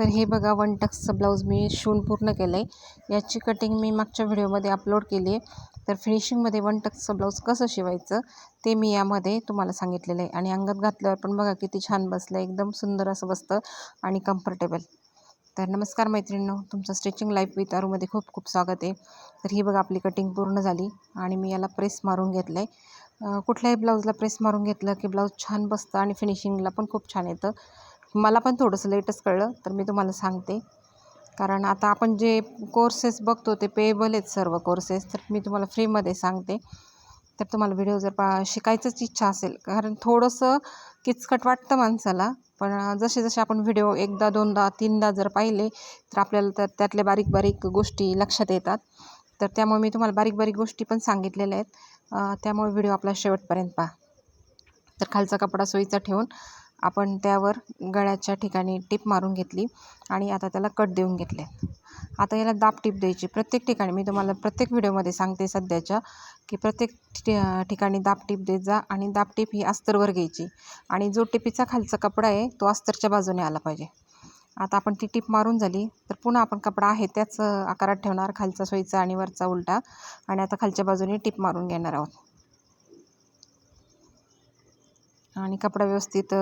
तर हे बघा वन टक्सचं ब्लाऊज मी शिवून पूर्ण केलं आहे याची कटिंग मी मागच्या व्हिडिओमध्ये अपलोड केली आहे तर फिनिशिंगमध्ये वन टक्सचं ब्लाऊज कसं शिवायचं ते मी यामध्ये तुम्हाला सांगितलेलं आहे. आणि अंगात घातल्यावर पण बघा किती छान बसलं आहे एकदम सुंदर असं बसतं आणि कम्फर्टेबल तर नमस्कार मैत्रिणींनो तुमचं स्टिचिंग लाईफ विथ आरूमध्ये खूप खूप स्वागत आहे. तर ही बघा आपली कटिंग पूर्ण झाली आणि मी याला प्रेस मारून घेतलं आहे कुठल्याही ब्लाऊजला प्रेस मारून घेतलं की ब्लाऊज छान बसतं आणि फिनिशिंगला पण खूप छान येतं. मला पण थोडंसं लेटच कळलं तर मी तुम्हाला सांगते. कारण आता आपण जे कोर्सेस बघतो ते पेएबल आहेत सर्व कोर्सेस तर मी तुम्हाला फ्रीमध्ये सांगते. तर तुम्हाला व्हिडिओ जर पा शिकायचंच इच्छा असेल कारण थोडंसं किचकट वाटतं माणसाला. पण जसे जसे आपण व्हिडिओ एकदा दोनदा तीनदा जर पाहिले तर आपल्याला तर त्यातल्या बारीक बारीक गोष्टी लक्षात येतात. तर त्यामुळे मी तुम्हाला बारीक बारीक गोष्टी पण सांगितलेल्या आहेत. त्यामुळे व्हिडिओ आपला शेवटपर्यंत पहा. तर खालचा कपडा सोयीचा ठेवून आपण त्यावर गळ्याच्या ठिकाणी टीप मारून घेतली आणि आता त्याला कट देऊन घेतले. आता याला दाब टीप द्यायची. प्रत्येक ठिकाणी मी तुम्हाला प्रत्येक व्हिडिओमध्ये सांगते सध्याच्या की प्रत्येक ठिकाणी दाब टीप देत जा आणि दाब टीप ही अस्तरवर घ्यायची. आणि जो टिपीचा खालचा कपडा आहे तो अस्तरच्या बाजूने आला पाहिजे. आता आपण ती टीप मारून झाली तर पुन्हा आपण कपडा आहे त्याच आकारात ठेवणार खालचा सोयीचा आणि वरचा उलटा. आणि आता खालच्या बाजूने टीप मारून घेणार आहोत. आणि कपडा व्यवस्थित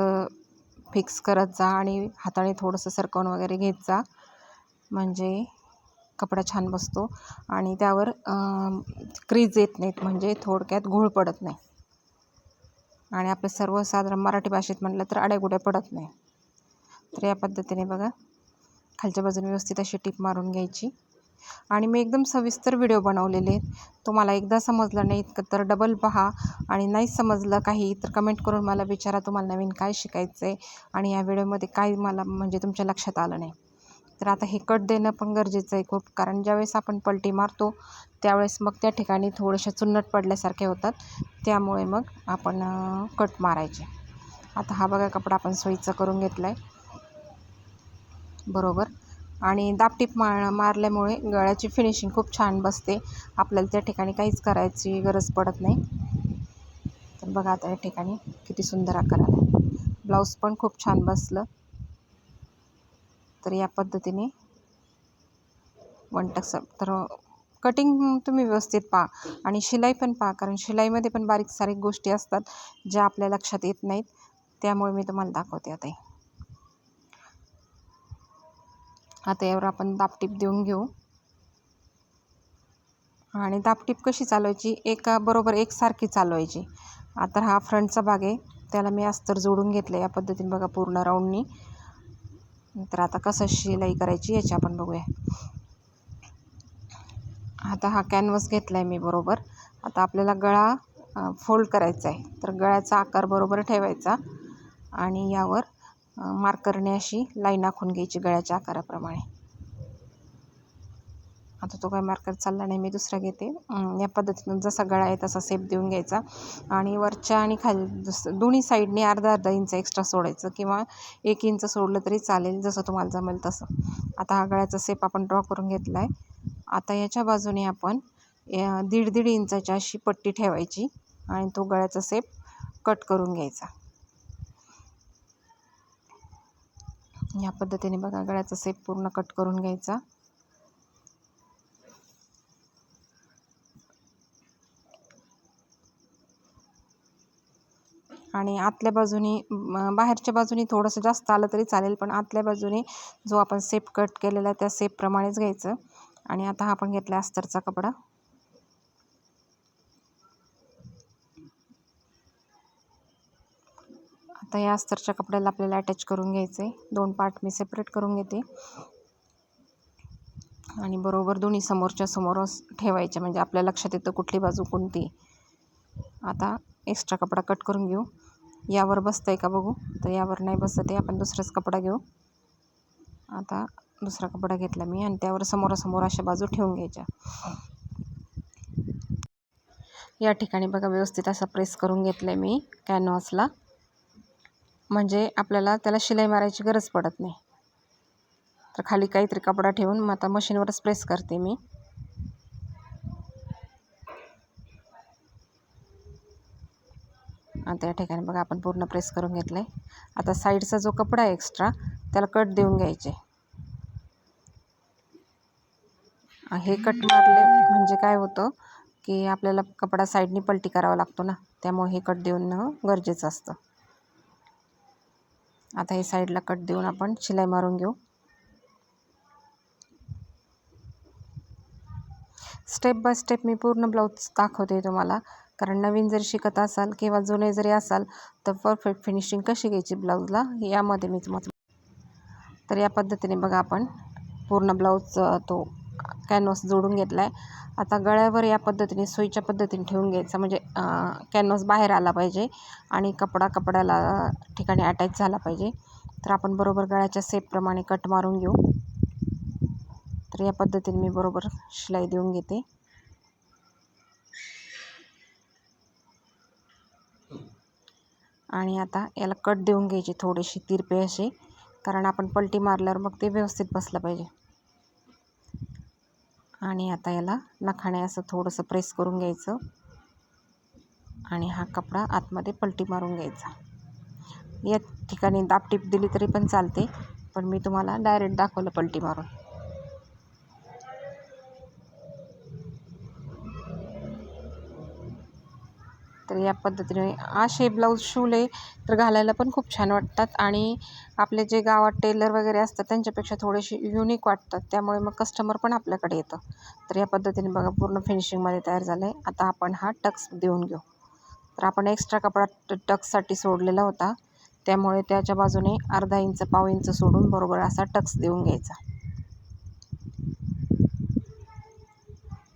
फिक्स करत जा आणि हाताने थोडंसं सरकवून वगैरे घेत जा. म्हणजे कपडा छान बसतो आणि त्यावर क्रीज येत नाहीत. म्हणजे थोडक्यात घोळ पडत नाही. आणि आपलं सर्वसाधारण मराठी भाषेत म्हटलं तर आड्यागुड्या पडत नाही. तर या पद्धतीने बघा खालच्या बाजूने व्यवस्थित अशी टीप मारून घ्यायची. आणि मी एकदम सविस्तर व्हिडिओ बनवलेले तुम्हाला एकदा समजलं नाही इतकं तर डबल पहा. आणि नाही समजलं काही तर कमेंट करून मला विचारा तुम्हाला नवीन काय शिकायचं आहे आणि या व्हिडिओमध्ये काय मला म्हणजे तुमच्या लक्षात आलं नाही. तर आता हे कट देणं पण गरजेचं आहे खूप. कारण ज्यावेळेस आपण पलटी मारतो त्यावेळेस मग त्या ठिकाणी थोडेसे चुन्नट पडल्यासारखे होतात. त्यामुळे मग आपण कट मारायचे. आता हा बघा कपडा आपण सोयीचा करून घेतला आहे बरोबर? आणि दापटीप मार मारल्यामुळे गळ्याची फिनिशिंग खूप छान बसते. आपल्याला त्या ठिकाणी काहीच करायची गरज पडत नाही. तर बघा आता या ठिकाणी किती सुंदर आकार आला ब्लाऊज पण खूप छान बसलं. तर या पद्धतीने वन टक्स तर कटिंग तुम्ही व्यवस्थित पहा. आणि शिलाई पण पहा कारण शिलाईमध्ये पण बारीक सारीक गोष्टी असतात ज्या आपल्या लक्षात येत नाहीत. त्यामुळे मी तुम्हाला दाखवते आता आता यावर आपण दापटीप देऊन घेऊ. आणि दापटीप कशी चालवायची? एका बरोबर एकसारखी चालवायची. आता हा फ्रंटचा भाग आहे. त्याला मी अस्तर जोडून घेतलं या पद्धतीने बघा पूर्ण राऊंडनी. तर आता कसं शिलाई करायची याची आपण बघूया. आता हा कॅनव्हस घेतला आहे मी बरोबर. आता आपल्याला गळा फोल्ड करायचा आहे. तर गळ्याचा आकार बरोबर ठेवायचा. आणि यावर मार्करने अशी लाईन आखून घ्यायची गळ्याच्या आकाराप्रमाणे. आता तो काय मार्कर चालला नाही मी दुसरा घेते. या पद्धतीनं जसा गळा आहे तसा सेप देऊन घ्यायचा. आणि वरच्या आणि खाली जसं दोन्ही साईडने अर्धा अर्धा इंच एक्स्ट्रा सोडायचं किंवा एक इंच सोडलं तरी चालेल जसं तुम्हाला जमेल तसं. आता हा गळ्याचा सेप आपण ड्रॉ करून घेतला आहे आता याच्या बाजूने आपण दीड दीड इंचाची अशी पट्टी ठेवायची आणि तो गळ्याचा सेप कट करून घ्यायचा. या पद्धतीने बघा गळ्याचा सेप पूर्ण कट करून घ्यायचा. आणि आतल्या बाजूनी बाहेरच्या बाजूनी थोडंसं जास्त आलं तरी चालेल पण आतल्या बाजूने जो आपण सेप कट केलेला आहे त्या सेपप्रमाणेच घ्यायचं. आणि आता हा आपण घेतला अस्तरचा कपडा. आता या अस्तरच्या कपड्याला आपल्याला अटॅच करून घ्यायचं आहे दोन पार्ट मी सेपरेट करून घेते. आणि बरोबर दोन्ही समोरच्या समोर ठेवायच्या म्हणजे आपल्या लक्षात येतं कुठली बाजू कोणती. आता एक्स्ट्रा कपडा कट करून घेऊ. यावर बसतं आहे का बघू? तर यावर नाही बसत आहे आपण दुसराच कपडा घेऊ. आता दुसरा कपडा घेतला मी आणि त्यावर समोरासमोर अशा बाजू ठेवून घ्यायच्या. या ठिकाणी बघा व्यवस्थित असा प्रेस करून घेतलं आहे मी कॅनव्हासला म्हणजे आपल्याला त्याला शिलाई मारायची गरज पडत नाही. तर खाली काहीतरी कपडा ठेवून मग आता मशीनवरच प्रेस करते मी. आता या ठिकाणी बघा आपण पूर्ण प्रेस करून घेतलं आहे आता साईडचा जो कपडा आहे एक्स्ट्रा त्याला कट देऊन घ्यायचे. हे कट मारले म्हणजे काय होतं की आपल्याला कपडा साईडनी पलटी करावा लागतो ना त्यामुळे हे कट देऊन गरजेचं असतं. आता हे साईडला कट देऊन आपण शिलाई मारून घेऊ. स्टेप बाय स्टेप मी पूर्ण ब्लाऊज दाखवते तुम्हाला. कारण नवीन जर शिकत असाल किंवा जुने जरी असाल तर परफेक्ट फिनिशिंग कशी घ्यायची ब्लाऊजला यामध्ये मी तुम्हाला तर या पद्धतीने बघा आपण पूर्ण ब्लाऊज तो कॅनव्हास जोडून घेतला आहे आता गळ्यावर या पद्धतीने सोयीच्या पद्धतीने ठेवून घ्यायचा. म्हणजे कॅनव्हास बाहेर आला पाहिजे आणि कपडा कपड्याला ठिकाणी अटॅच झाला पाहिजे. तर आपण बरोबर गळ्याच्या सेपप्रमाणे कट मारून घेऊ. तर या पद्धतीने मी बरोबर शिलाई देऊन घेते. आणि आता याला कट देऊन घ्यायची थोडीशी तिरपे असे. कारण आपण पलटी मारल्यावर मग ते व्यवस्थित बसलं पाहिजे. आणि आता याला नखाने असं थोडंसं प्रेस करून घ्यायचं. आणि हा कपडा आतमध्ये पलटी मारून घ्यायचा. या ठिकाणी दापटीप दिली तरी पण चालते पण मी तुम्हाला डायरेक्ट दाखवलं पलटी मारून. तर या पद्धतीने. असे ब्लाऊज शिवले तर घालायला पण खूप छान वाटतात आणि आपले जे गावात टेलर वगैरे असतात त्यांच्यापेक्षा थोडेसे युनिक वाटतात. त्यामुळे मग कस्टमर पण आपल्याकडे येतं. तर या पद्धतीने बघा पूर्ण फिनिशिंगमध्ये तयार झालं आहे आता आपण हा टक्स देऊन घेऊ. तर आपण एक्स्ट्रा कपडा टक्ससाठी सोडलेला होता. त्यामुळे त्याच्या बाजूने अर्धा इंच पाव इंच सोडून बरोबर असा टक्स देऊन घ्यायचा.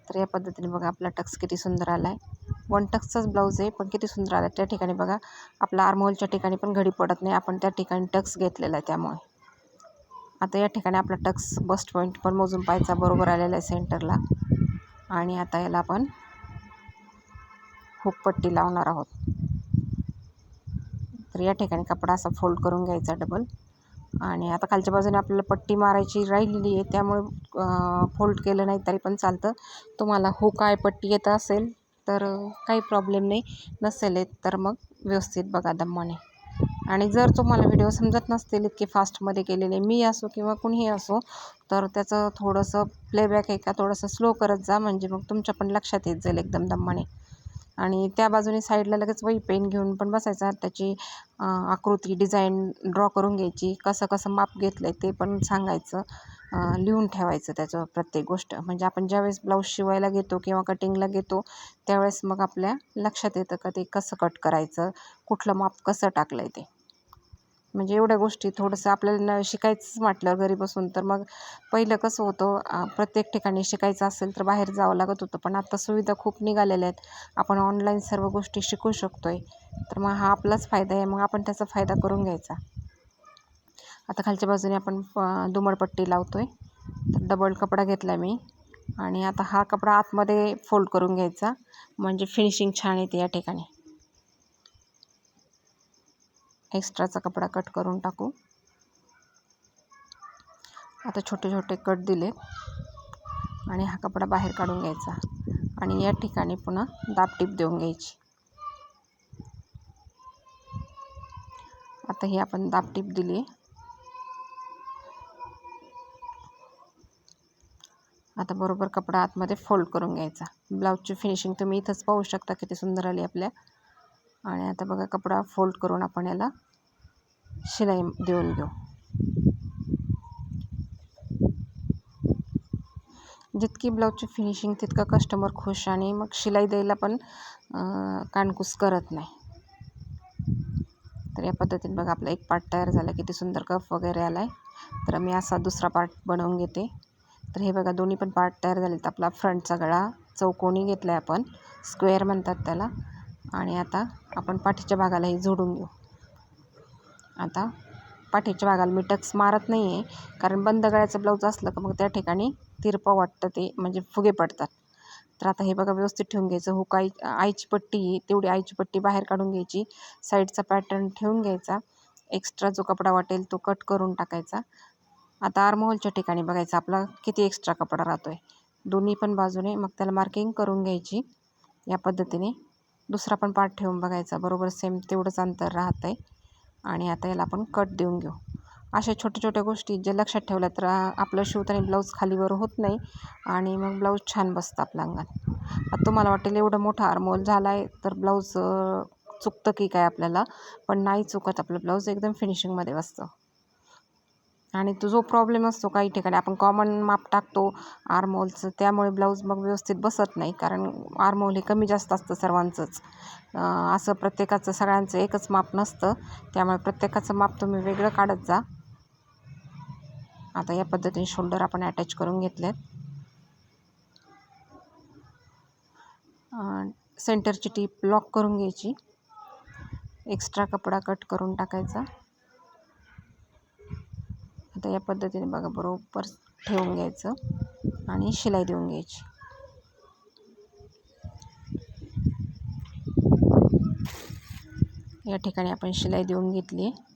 तर या पद्धतीने बघा आपला टक्स किती सुंदर आला आहे वन टक्सचाच ब्लाऊज आहे पण किती सुंदर आला त्या ठिकाणी बघा. आपला आर्मोलच्या ठिकाणी पण घडी पडत नाही आपण त्या ठिकाणी टक्स घेतलेला आहे त्यामुळे. आता या ठिकाणी आपला टक्स बस्ट पॉईंट पण मोजून पाहायचा बरोबर आलेला आहे सेंटरला. आणि आता याला आपण हुकपट्टी लावणार आहोत. तर या ठिकाणी कपडा असा फोल्ड करून घ्यायचा डबल आणि आता खालच्या बाजूने आपल्याला पट्टी मारायची राहिलेली आहे त्यामुळे फोल्ड केलं नाही तरी पण चालतं. तुम्हाला हुक आहे पट्टी येत असेल तर काही प्रॉब्लेम नाही. नसेल येत तर मग व्यवस्थित बघा दमाने आणि जर तुम्हाला व्हिडिओ समजत नसतील इतके फास्टमध्ये केलेले मी असो किंवा कुणीही असो तर त्याचं थोडंसं प्लेबॅक आहे का थोडंसं स्लो करत जा म्हणजे मग तुमच्या पण लक्षात येत जाईल एकदम दमाने आणि त्या बाजूने साईडला लगेच वही पेन घेऊन पण बसायचा. त्याची आकृती डिझाईन ड्रॉ करून घ्यायची. कसं कसं माप घेतलं आहे ते पण सांगायचं. लिहून ठेवायचं त्याचं प्रत्येक गोष्ट. म्हणजे आपण ज्यावेळेस ब्लाऊज शिवायला घेतो किंवा कटिंगला घेतो त्यावेळेस मग आपल्या लक्षात येतं का ते कसं कट करायचं कुठलं माप कसं टाकलं आहे ते. म्हणजे एवढ्या गोष्टी थोडंसं आपल्याला शिकायचंच म्हटलं घरी बसून तर मग पहिलं कसं होतं प्रत्येक ठिकाणी शिकायचं असेल तर बाहेर जावं लागत होतं. पण आता सुविधा खूप निघालेल्या आहेत. आपण ऑनलाईन सर्व गोष्टी शिकू शकतो आहे तर मग हा आपलाच फायदा आहे. मग आपण त्याचा फायदा करून घ्यायचा. आता खालच्या बाजूने आपण दुमडपट्टी लावतो आहे तर डबल कपडा घेतला मी. आणि आता हा कपडा आतमध्ये फोल्ड करून घ्यायचा. म्हणजे फिनिशिंग छान येते या ठिकाणी. एक्स्ट्राचा कपडा कट करून टाकू. आता छोटे छोटे कट दिले. आणि हा कपडा बाहेर काढून घ्यायचा. आणि या ठिकाणी पुन्हा दाबटीप देऊन घ्यायची. आता ही आपण दाबटीप दिली आता बरोबर कपडा आतमध्ये फोल्ड करून घ्यायचा. ब्लाऊजची फिनिशिंग तुम्ही इथंच पाहू शकता किती सुंदर आली आपल्या. आणि आता बघा कपडा फोल्ड करून आपण याला शिलाई देऊन घेऊ. जितकी ब्लाऊजची फिनिशिंग तितका कस्टमर खुश आणि मग शिलाई द्यायला पण कानकूस करत नाही. तर या पद्धतीने बघा आपला एक पार्ट तयार झाला. किती सुंदर कफ वगैरे आला आहे तर मी असा दुसरा पार्ट बनवून घेते. तर हे बघा दोन्ही पण पार्ट तयार झाले तर आपला फ्रंटचा गळा चौकोनी घेतला आहे आपण. स्क्वेअर म्हणतात त्याला. आणि आता आपण पाठीच्या भागालाही जोडून घेऊ. आता पाठीच्या भागाला मी टक्स मारत नाही आहे कारण बंद गळ्याचं ब्लाऊज असलं का मग त्या ठिकाणी तिरपं वाटतं ते म्हणजे फुगे पडतात. तर आता हे बघा व्यवस्थित ठेवून घ्यायचं. हुक आई आईची पट्टी तेवढी आईची पट्टी बाहेर काढून घ्यायची. साईडचा पॅटर्न ठेवून घ्यायचा. एक्स्ट्रा जो कपडा वाटेल तो कट करून टाकायचा. आता आर्महोलच्या ठिकाणी बघायचं आपला किती एक्स्ट्रा कपडा राहतो आहे दोन्ही पण बाजूने मग त्याला मार्किंग करून घ्यायची. या पद्धतीने. दुसरा पण पार्ट ठेवून बघायचा. बरोबर सेम तेवढंच अंतर राहतं आहे आणि आता याला आपण कट देऊन घेऊ. अशा छोट्या छोट्या गोष्टी ज्या लक्षात ठेवल्या तर आपलं शिवताना ब्लाऊज खालीवर होत नाही. आणि मग ब्लाऊज छान बसतं आपल्या अंगात आता तुम्हाला वाटेल एवढं मोठा आरमोल झाला आहे तर ब्लाऊज चुकतं की काय आपल्याला? पण नाही चुकत. आपलं ब्लाऊज एकदम फिनिशिंगमध्ये बसतं. आणि तो जो प्रॉब्लेम असतो काही ठिकाणी आपण कॉमन माप टाकतो आरमोलचं त्यामुळे ब्लाऊज मग व्यवस्थित बसत नाही कारण आरमोल हे कमी जास्त असतं सर्वांचंच. असं प्रत्येकाचं सगळ्यांचं एकच माप नसतं त्यामुळे प्रत्येकाचं माप तुम्ही वेगळं काढत जा. आता या पद्धतीने शोल्डर आपण अटॅच करून घेतलेत. सेंटरची टीप लॉक करून घ्यायची. एक्स्ट्रा कपडा कट करून टाकायचा. आता या पद्धतीने बघा बरोबर ठेवून घ्यायचं आणि शिलाई देऊन घ्यायची. या ठिकाणी आपण शिलाई देऊन घेतली आहे.